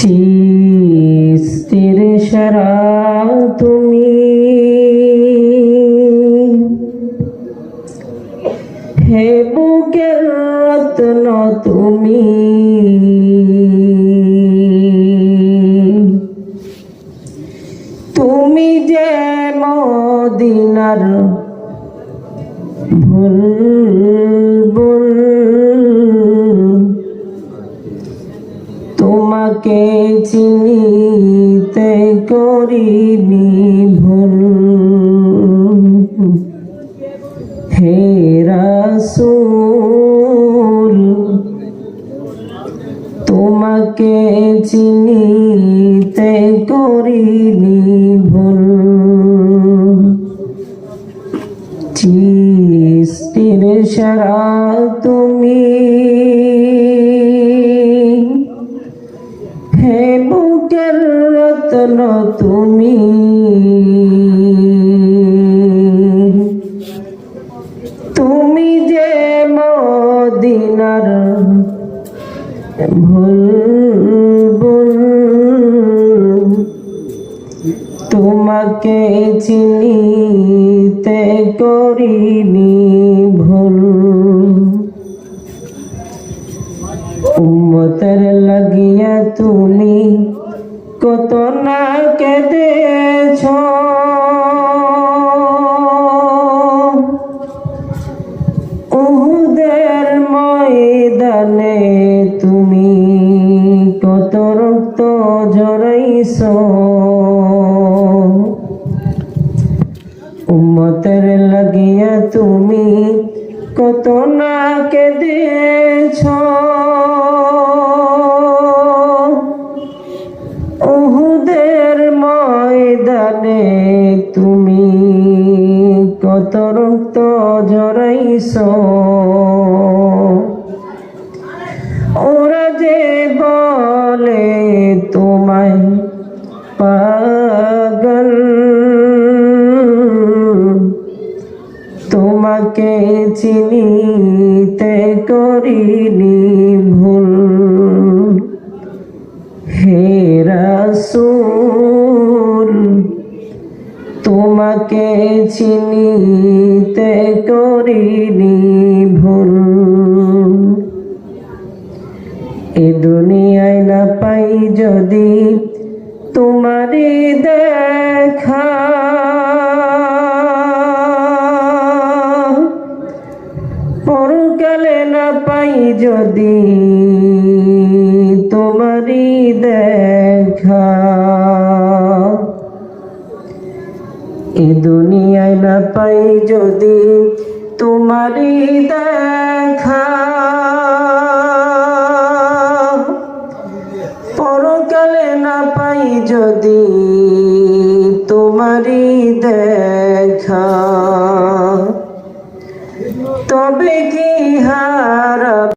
চিস্তির সারা তুমি। হে বুকের রত্ন তুমি। তুমি যে মদিনার বুলবুল চিনিতে করিনি ভুল। হে রাসূল তোমাকে চিনিতে করিনি ভুল। চিস্তির সারা তুমি রত্ন তুমি? তুমি যে মদিনার ভুল তোমাকে চিনিতে করিনি ভুল। উম্মতের লাগিয়া তুমি কত না কেঁদেছ? উহুদের ময়দানে তুমি কত রক্ত ঝরাইছ? উম্মতের লাগিয়া তুমি কত না কেঁদেছ? ময়দানে তুমি কত রক্ত জড়াইছ ওরা যে বলে তোমায় পাগল তোমাকে চিনিতে করিনি ভুল। তোমাকে চিনিতে করিনি ভুল। এ দুনিয়ায় না পাই যদি তোমারই দেখা। পরকালে না পাই যদি তোমারই দেখা। এ দুনিয়ায় না পাই যদি তোমারই দেখা। পরকালে না পাই যদি তোমারই দেখা। তবে কি হারা